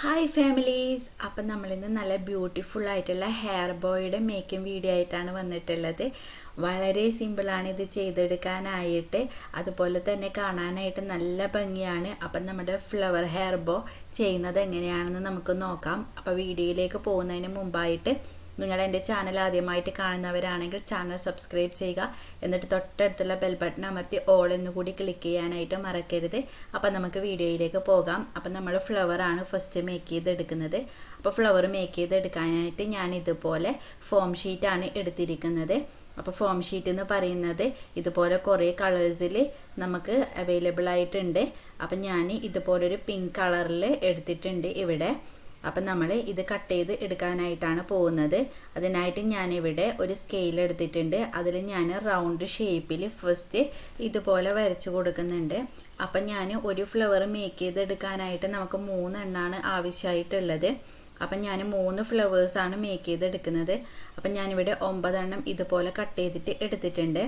Hi families അപ്പം നമ്മളിന്ന് നല്ല ബ്യൂട്ടിഫുൾ ആയിട്ടുള്ള ഹെയർ ബോയുടെ മേക്കിംഗ് വീഡിയോ ആയിട്ടാണ് വന്നിട്ടുള്ളത്. വളരെ സിമ്പിളാണ് ഇത് ചെയ്തെടുക്കാനായിട്ട്. അതുപോലെ തന്നെ കാണാനായിട്ട് നല്ല ഭംഗിയാണ്. അപ്പം നമ്മുടെ ഫ്ലവർ ഹെയർ ബോ ചെയ്യുന്നത് എങ്ങനെയാണെന്ന് നമുക്ക് നോക്കാം. അപ്പോൾ വീഡിയോയിലേക്ക് പോകുന്നതിന് മുമ്പായിട്ട് നിങ്ങൾ എന്റെ ചാനൽ ആദ്യമായിട്ട് കാണുന്നവരാണെങ്കിൽ ചാനൽ സബ്സ്ക്രൈബ് ചെയ്യുക. എന്നിട്ട് തൊട്ടടുത്തുള്ള ബെൽ ബട്ടൺ അമർത്തി ഓൾ എന്നുകൂടി ക്ലിക്ക് ചെയ്യാനായിട്ട് മറക്കരുത്. അപ്പം നമുക്ക് വീഡിയോയിലേക്ക് പോകാം. അപ്പം നമ്മൾ ഫ്ലവറാണ് ഫസ്റ്റ് മേക്ക് ചെയ്തെടുക്കുന്നത്. അപ്പോൾ ഫ്ലവർ മേക്ക് ചെയ്തെടുക്കാനായിട്ട് ഞാൻ ഇതുപോലെ ഫോം ഷീറ്റാണ് എടുത്തിരിക്കുന്നത്. അപ്പോൾ ഫോം ഷീറ്റ് എന്ന് പറയുന്നത് ഇതുപോലെ കുറേ കളേഴ്സിൽ നമുക്ക് അവൈലബിൾ ആയിട്ടുണ്ട്. അപ്പം ഞാൻ ഇതുപോലൊരു പിങ്ക് കളറിൽ എടുത്തിട്ടുണ്ട് ഇവിടെ. അപ്പം നമ്മൾ ഇത് കട്ട് ചെയ്ത് എടുക്കാനായിട്ടാണ് പോകുന്നത്. അതിനായിട്ട് ഞാനിവിടെ ഒരു സ്കെയിൽ എടുത്തിട്ടുണ്ട്. അതിൽ ഞാൻ റൗണ്ട് ഷേപ്പിൽ ഫസ്റ്റ് ഇതുപോലെ വരച്ചു കൊടുക്കുന്നുണ്ട്. അപ്പം ഞാൻ ഒരു ഫ്ലവർ മേക്ക് ചെയ്തെടുക്കാനായിട്ട് നമുക്ക് മൂന്നെണ്ണമാണ് ആവശ്യമായിട്ടുള്ളത്. അപ്പം ഞാൻ മൂന്ന് ഫ്ലവേഴ്സാണ് മേക്ക് ചെയ്തെടുക്കുന്നത്. അപ്പം ഞാനിവിടെ ഒമ്പതെണ്ണം ഇതുപോലെ കട്ട് ചെയ്തിട്ട് എടുത്തിട്ടുണ്ട്.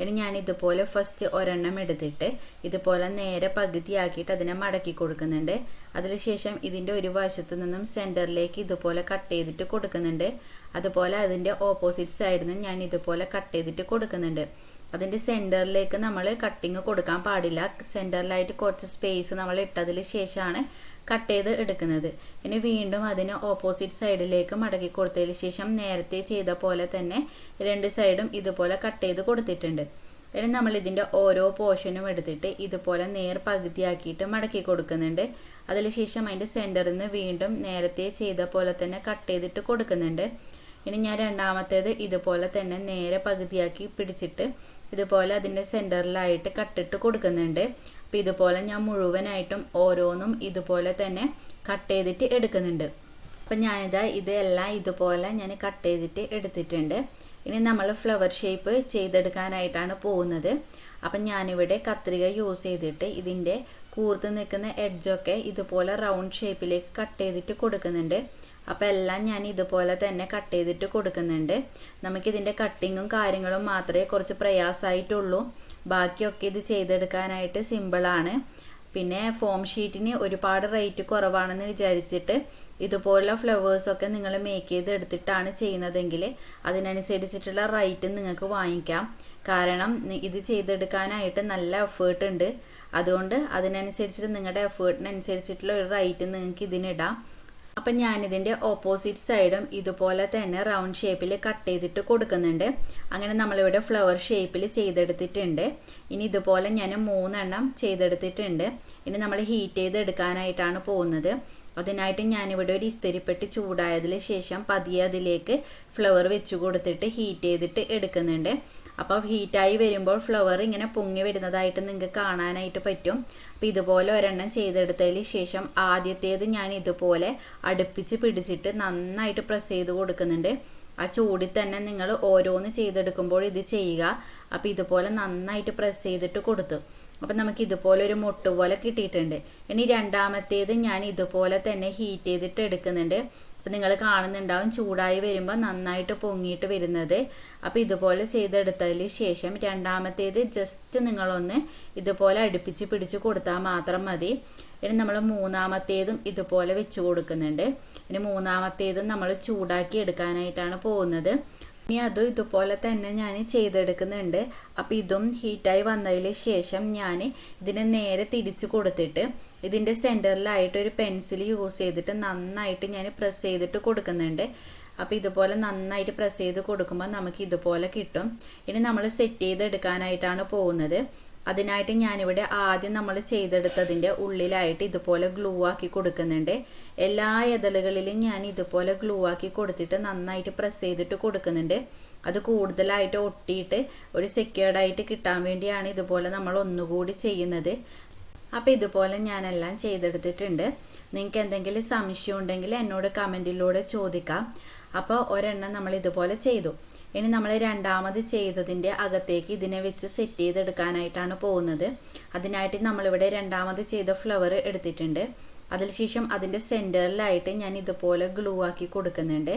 ഇനി ഞാൻ ഇതുപോലെ ഫസ്റ്റ് ഒരെണ്ണം എടുത്തിട്ട് ഇതുപോലെ നേരെ പകുതിയാക്കിയിട്ട് അതിനെ മടക്കി കൊടുക്കുന്നുണ്ട്. അതിനുശേഷം ഇതിന്റെ ഒരു വശത്തു നിന്നും സെന്ററിലേക്ക് ഇതുപോലെ കട്ട് ചെയ്തിട്ട് കൊടുക്കുന്നുണ്ട്. അതുപോലെ അതിന്റെ ഓപ്പോസിറ്റ് സൈഡിൽ നിന്ന് ഞാൻ ഇതുപോലെ കട്ട് ചെയ്തിട്ട് കൊടുക്കുന്നുണ്ട്. അതിന്റെ സെന്ററിലേക്ക് നമ്മൾ കട്ടിങ് കൊടുക്കാൻ പാടില്ല. സെന്ററിലായിട്ട് കുറച്ച് സ്പേസ് നമ്മൾ ഇട്ടതിന് ശേഷമാണ് കട്ട് ചെയ്ത് എടുക്കുന്നത്. ഇനി വീണ്ടും അതിന് ഓപ്പോസിറ്റ് സൈഡിലേക്ക് മടക്കി കൊടുത്തതിന് ശേഷം നേരത്തെ ചെയ്ത പോലെ തന്നെ രണ്ട് സൈഡും ഇതുപോലെ കട്ട് ചെയ്ത് കൊടുത്തിട്ടുണ്ട്. ഇനി നമ്മൾ ഇതിന്റെ ഓരോ പോർഷനും എടുത്തിട്ട് ഇതുപോലെ നേർ പകുതിയാക്കിയിട്ട് മടക്കി കൊടുക്കുന്നുണ്ട്. അതിനുശേഷം അതിന്റെ സെന്ററിൽ നിന്ന് വീണ്ടും നേരത്തെ ചെയ്ത പോലെ തന്നെ കട്ട് ചെയ്തിട്ട് കൊടുക്കുന്നുണ്ട്. ഇനി ഞാൻ രണ്ടാമത്തേത് ഇതുപോലെ തന്നെ നേരെ പകുതിയാക്കി പിടിച്ചിട്ട് ഇതുപോലെ അതിന്റെ സെന്ററിലായിട്ട് കട്ടിട്ട് കൊടുക്കുന്നുണ്ട്. അപ്പം ഇതുപോലെ ഞാൻ മുഴുവനായിട്ടും ഓരോന്നും ഇതുപോലെ തന്നെ കട്ട് ചെയ്തിട്ട് എടുക്കുന്നുണ്ട്. അപ്പം ഞാനിതാ ഇതെല്ലാം ഇതുപോലെ ഞാൻ കട്ട് ചെയ്തിട്ട് എടുത്തിട്ടുണ്ട്. ഇനി നമ്മൾ ഫ്ലവർ ഷേപ്പ് ചെയ്തെടുക്കാനായിട്ടാണ് പോകുന്നത്. അപ്പം ഞാനിവിടെ കത്രിക യൂസ് ചെയ്തിട്ട് ഇതിന്റെ കൂർത്ത് നിൽക്കുന്ന എഡ്ജൊക്കെ ഇതുപോലെ റൗണ്ട് ഷേപ്പിലേക്ക് കട്ട് ചെയ്തിട്ട് കൊടുക്കുന്നുണ്ട്. അപ്പോൾ എല്ലാം ഞാൻ ഇതുപോലെ തന്നെ കട്ട് ചെയ്തിട്ട് കൊടുക്കുന്നുണ്ട്. നമുക്കിതിന്റെ കട്ടിങ്ങും കാര്യങ്ങളും മാത്രമേ കുറച്ച് പ്രയാസമായിട്ടുള്ളൂ. ബാക്കിയൊക്കെ ഇത് ചെയ്തെടുക്കാനായിട്ട് സിമ്പിളാണ് പിന്നെ ഫോം ഷീറ്റിന് ഒരുപാട് റേറ്റ് കുറവാണെന്ന് വിചാരിച്ചിട്ട് ഇതുപോലുള്ള ഫ്ലവേഴ്സൊക്കെ നിങ്ങൾ മേക്ക് ചെയ്ത് എടുത്തിട്ടാണ് ചെയ്യുന്നതെങ്കിൽ അതിനനുസരിച്ചിട്ടുള്ള റേറ്റ് നിങ്ങൾക്ക് വാങ്ങിക്കാം. കാരണം ഇത് ചെയ്തെടുക്കാനായിട്ട് നല്ല എഫേർട്ട് ഉണ്ട്. അതുകൊണ്ട് അതിനനുസരിച്ചിട്ട് നിങ്ങളുടെ എഫേർട്ടിനനുസരിച്ചിട്ടുള്ള ഒരു റേറ്റ് നിങ്ങൾക്ക് ഇതിനിടാം അപ്പം ഞാനിതിന്റെ ഓപ്പോസിറ്റ് സൈഡും ഇതുപോലെ തന്നെ റൗണ്ട് ഷേപ്പിൽ കട്ട് ചെയ്തിട്ട് കൊടുക്കുന്നുണ്ട്. അങ്ങനെ നമ്മളിവിടെ ഫ്ലവർ ഷേപ്പിൽ ചെയ്തെടുത്തിട്ടുണ്ട്. ഇനി ഇതുപോലെ ഞാൻ മൂന്നെണ്ണം ചെയ്തെടുത്തിട്ടുണ്ട്. ഇനി നമ്മൾ ഹീറ്റ് ചെയ്തെടുക്കാനായിട്ടാണ് പോകുന്നത്. അതിനായിട്ട് ഞാനിവിടെ ഒരു ഇസ്തിരിപ്പെട്ടി ചൂടായതിന് ശേഷം പതിയെ അതിലേക്ക് ഫ്ലവർ വെച്ച് കൊടുത്തിട്ട് ഹീറ്റ് ചെയ്തിട്ട് എടുക്കുന്നുണ്ട്. അപ്പോൾ ഹീറ്റായി വരുമ്പോൾ ഫ്ലവർ ഇങ്ങനെ പൊങ്ങി വരുന്നതായിട്ട് നിങ്ങൾക്ക് കാണാനായിട്ട് പറ്റും. അപ്പോൾ ഇതുപോലെ ഒരെണ്ണം ചെയ്തെടുത്തതിന് ശേഷം ആദ്യത്തേത് ഞാൻ ഇതുപോലെ അടുപ്പിച്ച് പിടിച്ചിട്ട് നന്നായിട്ട് പ്രസ് ചെയ്ത് കൊടുക്കുന്നുണ്ട്. ആ ചൂടിൽ തന്നെ നിങ്ങൾ ഓരോന്ന് ചെയ്തെടുക്കുമ്പോൾ ഇത് ചെയ്യുക. അപ്പോൾ ഇതുപോലെ നന്നായിട്ട് പ്രസ് ചെയ്തിട്ട് കൊടുത്തു. അപ്പം നമുക്ക് ഇതുപോലെ ഒരു മുട്ട് പോലെ കിട്ടിയിട്ടുണ്ട്. ഇനി രണ്ടാമത്തേത് ഞാൻ ഇതുപോലെ തന്നെ ഹീറ്റ് ചെയ്തിട്ട് എടുക്കുന്നുണ്ട്. അപ്പം നിങ്ങൾ കാണുന്നുണ്ടാവും. ചൂടായി വരുമ്പോൾ നന്നായിട്ട് പൊങ്ങിയിട്ട് വരുന്നത്. അപ്പോൾ ഇതുപോലെ ചെയ്തെടുത്തതിന് ശേഷം രണ്ടാമത്തേത് ജസ്റ്റ് നിങ്ങളൊന്ന് ഇതുപോലെ അടുപ്പിച്ച് പിടിച്ച് കൊടുത്താൽ മാത്രം മതി. ഇനി നമ്മൾ മൂന്നാമത്തേതും ഇതുപോലെ വെച്ച് കൊടുക്കുന്നുണ്ട്. ഇനി മൂന്നാമത്തേതും നമ്മൾ ചൂടാക്കി എടുക്കാനായിട്ടാണ് പോകുന്നത്. ഇനി അതും ഇതുപോലെ തന്നെ ഞാൻ ചെയ്തെടുക്കുന്നുണ്ട്. അപ്പോൾ ഇതും ഹീറ്റായി വന്നതിന് ശേഷം ഞാൻ ഇതിനെ നേരെ തിരിച്ചു കൊടുത്തിട്ട് ഇതിന്റെ സെന്ററിലായിട്ട് ഒരു പെൻസിൽ യൂസ് ചെയ്തിട്ട് നന്നായിട്ട് ഞാൻ പ്രസ് ചെയ്തിട്ട് കൊടുക്കുന്നുണ്ട്. അപ്പോൾ ഇതുപോലെ നന്നായിട്ട് പ്രസ് ചെയ്ത് കൊടുക്കുമ്പോൾ നമുക്ക് ഇതുപോലെ കിട്ടും. ഇനി നമ്മൾ സെറ്റ് ചെയ്തെടുക്കാനായിട്ടാണ് പോകുന്നത്. അതിനായിട്ട് ഞാനിവിടെ ആദ്യം നമ്മൾ ചെയ്തെടുത്തതിന്റെ ഉള്ളിലായിട്ട് ഇതുപോലെ ഗ്ലൂ ആക്കി കൊടുക്കുന്നുണ്ട്. എല്ലാ ഇതളുകളിലും ഞാൻ ഇതുപോലെ ഗ്ലൂ ആക്കി കൊടുത്തിട്ട് നന്നായിട്ട് പ്രസ് ചെയ്തിട്ട് കൊടുക്കുന്നുണ്ട്. അത് കൂടുതലായിട്ട് ഒട്ടിയിട്ട് ഒരു സെക്യൂർഡായിട്ട് കിട്ടാൻ വേണ്ടിയാണ് ഇതുപോലെ നമ്മൾ ഒന്നുകൂടി ചെയ്യുന്നത്. അപ്പോൾ ഇതുപോലെ ഞാനെല്ലാം ചെയ്തെടുത്തിട്ടുണ്ട്. നിങ്ങൾക്ക് എന്തെങ്കിലും സംശയം ഉണ്ടെങ്കിൽ എന്നോട് കമന്റിലൂടെ ചോദിക്കാം. അപ്പോൾ ഒരെണ്ണം നമ്മൾ ഇതുപോലെ ചെയ്തു. ഇനി നമ്മൾ രണ്ടാമത് ചെയ്തതിന്റെ അകത്തേക്ക് ഇതിനെ വെച്ച് സെറ്റ് ചെയ്തെടുക്കാനായിട്ടാണ് പോകുന്നത്. അതിനായിട്ട് നമ്മളിവിടെ രണ്ടാമത് ചെയ്ത ഫ്ലവർ എടുത്തിട്ടുണ്ട്. അതിനുശേഷം അതിന്റെ സെന്ററിലായിട്ട് ഞാൻ ഇതുപോലെ ഗ്ലൂ ആക്കി കൊടുക്കുന്നുണ്ട്.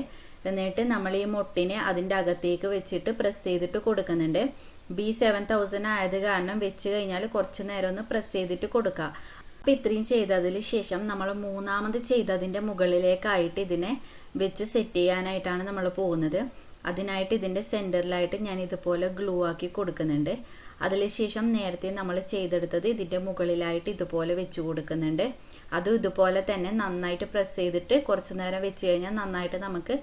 എന്നിട്ട് നമ്മൾ ഈ മുട്ടിനെ അതിന്റെ അകത്തേക്ക് വെച്ചിട്ട് പ്രസ് ചെയ്തിട്ട് കൊടുക്കുന്നുണ്ട്. ബി സെവൻ തൗസൻഡ് ആയത് കാരണം വെച്ച് കഴിഞ്ഞാൽ കുറച്ച് നേരം ഒന്ന് പ്രസ് ചെയ്തിട്ട് കൊടുക്കുക അപ്പം ഇത്രയും ചെയ്തതിന് ശേഷം നമ്മൾ മൂന്നാമത് ചെയ്തതിന്റെ മുകളിലേക്കായിട്ട് ഇതിനെ വെച്ച് സെറ്റ് ചെയ്യാനായിട്ടാണ് നമ്മൾ പോകുന്നത്. അതിനായിട്ട് ഇതിന്റെ സെന്ററിലായിട്ട് ഞാൻ ഇതുപോലെ ഗ്ലൂ ആക്കി കൊടുക്കുന്നുണ്ട്. അതിനുശേഷം നേരത്തെ നമ്മൾ ചെയ്തെടുത്തത് ഇതിന്റെ മുകളിലായിട്ട് ഇതുപോലെ വെച്ച് കൊടുക്കുന്നുണ്ട്. അതും ഇതുപോലെ തന്നെ നന്നായിട്ട് പ്രസ് ചെയ്തിട്ട് കുറച്ച് നേരം വെച്ച് കഴിഞ്ഞാൽ നന്നായിട്ട് നമുക്ക്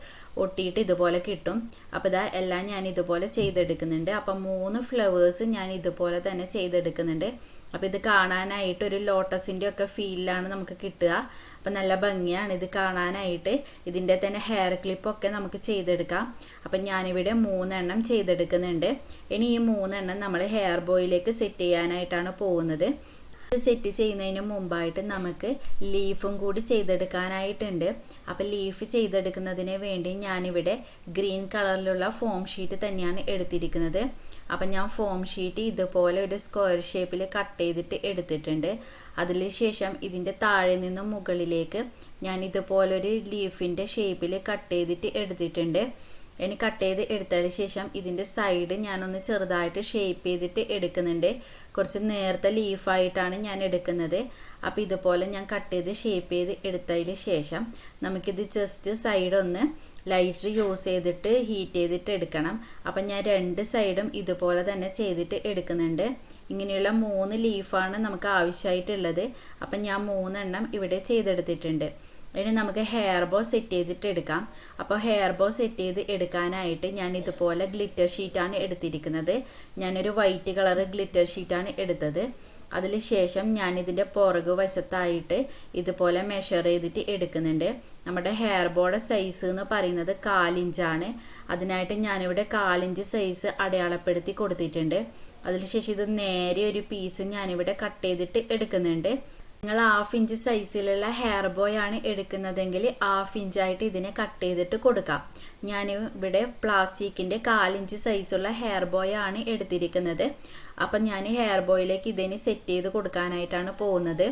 ഒട്ടിയിട്ട് ഇതുപോലെ കിട്ടും. അപ്പോൾ ഇതാ എല്ലാം ഞാൻ ഇതുപോലെ ചെയ്തെടുക്കുന്നുണ്ട്. അപ്പം മൂന്ന് ഫ്ലവേഴ്സ് ഞാൻ ഇതുപോലെ തന്നെ ചെയ്തെടുക്കുന്നുണ്ട്. അപ്പോൾ ഇത് കാണാനായിട്ട് ഒരു ലോട്ടസിന്റെ ഒക്കെ ഫീലിലാണ് നമുക്ക് കിട്ടുക. അപ്പം നല്ല ഭംഗിയാണ് ഇത് കാണാനായിട്ട്. ഇതിന്റെ തന്നെ ഹെയർ ക്ലിപ്പൊക്കെ നമുക്ക് ചെയ്തെടുക്കാം. അപ്പം ഞാനിവിടെ മൂന്നെണ്ണം ചെയ്തെടുക്കുന്നുണ്ട്. ഇനി ഈ മൂന്നെണ്ണം നമ്മൾ ഹെയർ ബോയിലേക്ക് സെറ്റ് ചെയ്യാനായിട്ടാണ് പോകുന്നത്. ഇത് സെറ്റ് ചെയ്യുന്നതിന് മുമ്പായിട്ട് നമുക്ക് ലീഫും കൂടി ചെയ്തെടുക്കാനായിട്ടുണ്ട്. അപ്പം ലീഫ് ചെയ്തെടുക്കുന്നതിന് വേണ്ടി ഞാനിവിടെ ഗ്രീൻ കളറിലുള്ള ഫോം ഷീറ്റ് തന്നെയാണ് എടുത്തിരിക്കുന്നത്. അപ്പം ഞാൻ ഫോം ഷീറ്റ് ഇതുപോലെ ഒരു സ്ക്വയർ ഷേപ്പിൽ കട്ട് ചെയ്തിട്ട് എടുത്തിട്ടുണ്ട്. അതിന് ശേഷം ഇതിന്റെ താഴെ നിന്നും മുകളിലേക്ക് ഞാൻ ഇതുപോലൊരു ലീഫിന്റെ ഷേപ്പിൽ കട്ട് ചെയ്തിട്ട് എടുത്തിട്ടുണ്ട്. ഇനി കട്ട് ചെയ്ത് എടുത്തതിന് ശേഷം ഇതിന്റെ സൈഡ് ഞാനൊന്ന് ചെറുതായിട്ട് ഷേപ്പ് ചെയ്തിട്ട് എടുക്കുന്നുണ്ട്. കുറച്ച് നേരത്തെ ലീഫായിട്ടാണ് ഞാൻ എടുക്കുന്നത്. അപ്പോൾ ഇതുപോലെ ഞാൻ കട്ട് ചെയ്ത് ഷേപ്പ് ചെയ്ത് എടുത്തതിന് ശേഷം നമുക്കിത് ജസ്റ്റ് സൈഡ് ഒന്ന് ലൈറ്റർ യൂസ് ചെയ്തിട്ട് ഹീറ്റ് ചെയ്തിട്ട് എടുക്കണം. അപ്പം ഞാൻ രണ്ട് സൈഡും ഇതുപോലെ തന്നെ ചെയ്തിട്ട് എടുക്കുന്നുണ്ട്. ഇങ്ങനെയുള്ള മൂന്ന് ലീഫാണ് നമുക്ക് ആവശ്യമായിട്ടുള്ളത്. അപ്പം ഞാൻ മൂന്നെണ്ണം ഇവിടെ ചെയ്തെടുത്തിട്ടുണ്ട്. ഇനി നമുക്ക് ഹെയർ ബോ സെറ്റ് ചെയ്തിട്ട് എടുക്കാം. അപ്പോൾ ഹെയർ ബോ സെറ്റ് ചെയ്ത് എടുക്കാനായിട്ട് ഞാൻ ഇതുപോലെ ഗ്ലിറ്റർ ഷീറ്റാണ് എടുത്തിരിക്കുന്നത്. ഞാനൊരു വൈറ്റ് കളർ ഗ്ലിറ്റർ ഷീറ്റാണ് എടുത്തത്. അതിന് ശേഷം ഞാൻ ഇതിന്റെ പുറകു വശത്തായിട്ട് ഇതുപോലെ മെഷർ ചെയ്തിട്ട് എടുക്കുന്നുണ്ട്. നമ്മുടെ ഹെയർ ബോയുടെ സൈസ് എന്ന് പറയുന്നത് കാലിഞ്ചാണ് അതിനായിട്ട് ഞാനിവിടെ കാലിഞ്ച് സൈസ് അടയാളപ്പെടുത്തി കൊടുത്തിട്ടുണ്ട്. അതിനുശേഷം ഇത് നേരെ ഒരു പീസ് ഞാനിവിടെ കട്ട് ചെയ്തിട്ട് എടുക്കുന്നുണ്ട്. നിങ്ങൾ ഹാഫ് ഇഞ്ച് സൈസിലുള്ള ഹെയർ ബോയ് ആണ് എടുക്കുന്നതെങ്കിൽ ഹാഫ് ഇഞ്ചായിട്ട് ഇതിനെ കട്ട് ചെയ്തിട്ട് കൊടുക്കാം. ഞാൻ ഇവിടെ പ്ലാസ്റ്റിക്കിന്റെ കാലിഞ്ച് സൈസുള്ള ഹെയർ ബോയ് ആണ് എടുത്തിരിക്കുന്നത്. അപ്പം ഞാൻ ഹെയർ ബോയിലേക്ക് ഇതിനെ സെറ്റ് ചെയ്ത് കൊടുക്കാനായിട്ടാണ് പോകുന്നത്.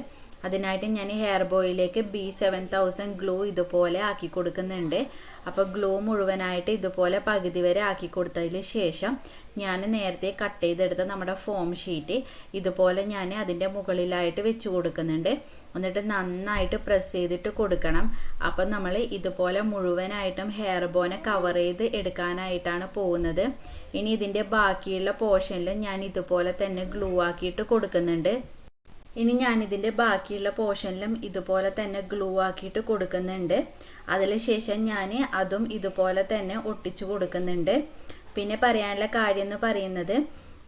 അതിനായിട്ട് ഞാൻ ഹെയർ ബോയിലേക്ക് ബി സെവൻ തൗസൻഡ് ഗ്ലൂ ഇതുപോലെ ആക്കി കൊടുക്കുന്നുണ്ട്. അപ്പോൾ ഗ്ലൂ മുഴുവനായിട്ട് ഇതുപോലെ പകുതി വരെ ആക്കി കൊടുത്തതിന് ശേഷം ഞാൻ നേരത്തെ കട്ട് ചെയ്തെടുത്ത നമ്മുടെ ഫോം ഷീറ്റ് ഇതുപോലെ ഞാൻ അതിന്റെ മുകളിലായിട്ട് വെച്ച് കൊടുക്കുന്നുണ്ട്. എന്നിട്ട് നന്നായിട്ട് പ്രസ് ചെയ്തിട്ട് കൊടുക്കണം. അപ്പം നമ്മൾ ഇതുപോലെ മുഴുവനായിട്ടും ഹെയർ ബോനെ കവർ ചെയ്ത് എടുക്കാനായിട്ടാണ് പോകുന്നത്. ഇനി ഇതിന്റെ ബാക്കിയുള്ള പോർഷനിൽ ഞാൻ ഇതുപോലെ തന്നെ ഗ്ലൂ ആക്കിയിട്ട് കൊടുക്കുന്നുണ്ട്. ഇനി ഞാനിതിന്റെ ബാക്കിയുള്ള പോർഷനിലും ഇതുപോലെ തന്നെ ഗ്ലൂ ആക്കിയിട്ട് കൊടുക്കുന്നുണ്ട്. അതിന് ശേഷം ഞാൻ അതും ഇതുപോലെ തന്നെ ഒട്ടിച്ചു കൊടുക്കുന്നുണ്ട്. പിന്നെ പറയാനുള്ള കാര്യം എന്ന് പറയുന്നത്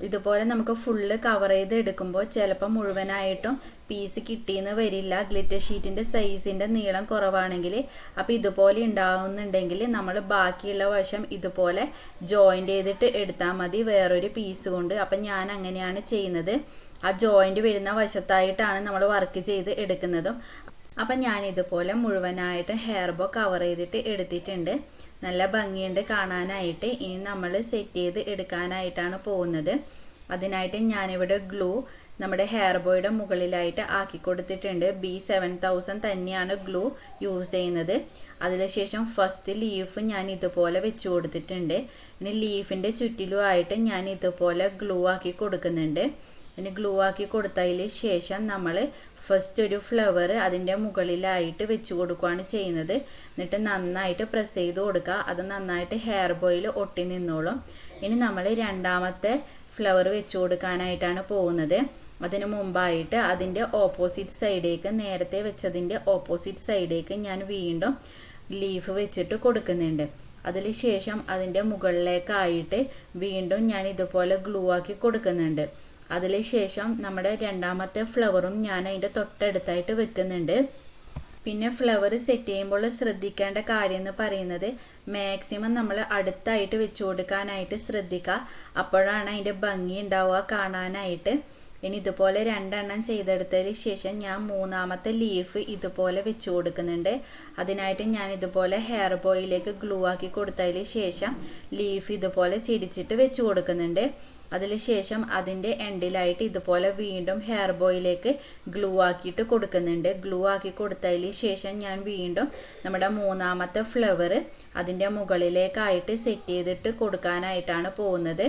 ഇതുപോലെ നമുക്ക് ഫുള്ള് കവർ ചെയ്ത് എടുക്കുമ്പോൾ ചിലപ്പോൾ മുഴുവനായിട്ടും പീസ് കിട്ടിയെന്ന് വരില്ല. ഗ്ലിറ്റർ ഷീറ്റിന്റെ സൈസിന്റെ നീളം കുറവാണെങ്കിൽ അപ്പോൾ ഇതുപോലെ ഉണ്ടാവുന്നുണ്ടെങ്കിൽ നമ്മൾ ബാക്കിയുള്ള വശം ഇതുപോലെ ജോയിന്റ് ചെയ്തിട്ട് എടുത്താൽ മതി. വേറൊരു പീസ് കൊണ്ട്. അപ്പം ഞാൻ അങ്ങനെയാണ് ചെയ്യുന്നത്. ആ ജോയിന്റ് വരുന്ന വശത്തായിട്ടാണ് നമ്മൾ വർക്ക് ചെയ്ത് എടുക്കുന്നതും. അപ്പം ഞാൻ ഇതുപോലെ മുഴുവനായിട്ട് ഹെയർ ബോ കവർ ചെയ്തിട്ട് എടുത്തിട്ടുണ്ട്. നല്ല ഭംഗിയുണ്ട് കാണാനായിട്ട്. ഇനി നമ്മൾ സെറ്റ് ചെയ്ത് എടുക്കാനായിട്ടാണ് പോകുന്നത്. അതിനായിട്ട് ഞാനിവിടെ ഗ്ലൂ നമ്മുടെ ഹെയർ ബോയുടെ മുകളിലായിട്ട് ആക്കി കൊടുത്തിട്ടുണ്ട്. ബി സെവൻ തൗസൻഡ് തന്നെയാണ് ഗ്ലൂ യൂസ് ചെയ്യുന്നത്. അതിനുശേഷം ഫസ്റ്റ് ലീഫ് ഞാൻ ഇതുപോലെ വെച്ച് കൊടുത്തിട്ടുണ്ട്. ഇനി ലീഫിന്റെ ചുറ്റിലുമായിട്ട് ഞാൻ ഇതുപോലെ ഗ്ലൂ ആക്കി കൊടുക്കുന്നുണ്ട്. ഇനി ഗ്ലൂ ആക്കി കൊടുത്തതിന് ശേഷം നമ്മൾ ഫസ്റ്റ് ഒരു ഫ്ലവർ അതിന്റെ മുകളിലായിട്ട് വെച്ച് കൊടുക്കുകയാണ് ചെയ്യുന്നത്. എന്നിട്ട് നന്നായിട്ട് പ്രസ് ചെയ്ത് കൊടുക്കുക. അത് നന്നായിട്ട് ഹെയർ ബോയിൽ ഒട്ടി നിന്നോളും. ഇനി നമ്മൾ രണ്ടാമത്തെ ഫ്ലവർ വെച്ച് കൊടുക്കാനായിട്ടാണ് പോകുന്നത്. അതിനു മുമ്പായിട്ട് അതിന്റെ ഓപ്പോസിറ്റ് സൈഡേക്ക് നേരത്തെ വെച്ചതിന്റെ ഓപ്പോസിറ്റ് സൈഡേക്ക് ഞാൻ വീണ്ടും ലീഫ് വെച്ചിട്ട് കൊടുക്കുന്നുണ്ട്. അതിന് ശേഷം അതിന്റെ മുകളിലേക്കായിട്ട് വീണ്ടും ഞാൻ ഇതുപോലെ ഗ്ലൂ ആക്കി കൊടുക്കുന്നുണ്ട്. അതിന് ശേഷം നമ്മുടെ രണ്ടാമത്തെ ഫ്ലവറും ഞാൻ അതിന്റെ തൊട്ടടുത്തായിട്ട് വെക്കുന്നുണ്ട്. പിന്നെ ഫ്ലവർ സെറ്റ് ചെയ്യുമ്പോൾ ശ്രദ്ധിക്കേണ്ട കാര്യം എന്ന് പറയുന്നത് മാക്സിമം നമ്മൾ അടുത്തായിട്ട് വെച്ചു കൊടുക്കാനായിട്ട് ശ്രദ്ധിക്കുക. അപ്പോഴാണ് അതിന്റെ ഭംഗി ഉണ്ടാവുക കാണാനായിട്ട്. ഇനി ഇതുപോലെ രണ്ടെണ്ണം ചെയ്തെടുത്തതിന് ശേഷം ഞാൻ മൂന്നാമത്തെ ലീഫ് ഇതുപോലെ വെച്ച് കൊടുക്കുന്നുണ്ട്. അതിനായിട്ട് ഞാൻ ഇതുപോലെ ഹെയർ ബോയിലേക്ക് ഗ്ലൂ ആക്കി കൊടുത്തതിന് ശേഷം ലീഫ് ഇതുപോലെ ചിടിച്ചിട്ട് വെച്ച് കൊടുക്കുന്നുണ്ട്. അതിനുശേഷം അതിന്റെ എൻഡിലായിട്ട് ഇതുപോലെ വീണ്ടും ഹെയർ ബോയിലേക്ക് ഗ്ലൂ ആക്കിയിട്ട് കൊടുക്കുന്നുണ്ട്. ഗ്ലൂ ആക്കി കൊടുത്തതിന് ശേഷം ഞാൻ വീണ്ടും നമ്മുടെ മൂന്നാമത്തെ ഫ്ലവർ അതിന്റെ മുകളിലേക്കായിട്ട് സെറ്റ് ചെയ്തിട്ട് കൊടുക്കാനായിട്ടാണ് പോകുന്നത്.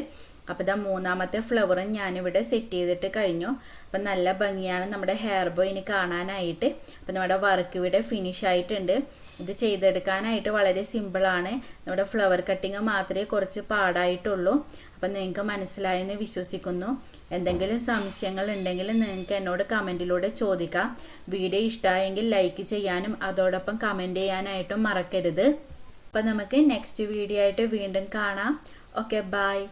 അപ്പോൾ ഇതാ മൂന്നാമത്തെ ഫ്ലവറും ഞാനിവിടെ സെറ്റ് ചെയ്തിട്ട് കഴിഞ്ഞു. അപ്പം നല്ല ഭംഗിയാണ് നമ്മുടെ ഹെയർ ബോ ഇനി കാണാനായിട്ട്. അപ്പം നമ്മുടെ വർക്ക് ഇവിടെ ഫിനിഷ് ആയിട്ടുണ്ട്. ഇത് ചെയ്തെടുക്കാനായിട്ട് വളരെ സിമ്പിളാണ് നമ്മുടെ ഫ്ലവർ കട്ടിങ് മാത്രമേ കുറച്ച് പാടായിട്ടുള്ളൂ. അപ്പം നിങ്ങൾക്ക് മനസ്സിലായെന്ന് വിശ്വസിക്കുന്നു. എന്തെങ്കിലും സംശയങ്ങൾ ഉണ്ടെങ്കിൽ നിങ്ങൾക്ക് എന്നോട് കമന്റിലൂടെ ചോദിക്കാം. വീഡിയോ ഇഷ്ടമായെങ്കിൽ ലൈക്ക് ചെയ്യാനും അതോടൊപ്പം കമന്റ് ചെയ്യാനായിട്ടും മറക്കരുത്. അപ്പം നമുക്ക് നെക്സ്റ്റ് വീഡിയോ ആയിട്ട് വീണ്ടും കാണാം. Okay bye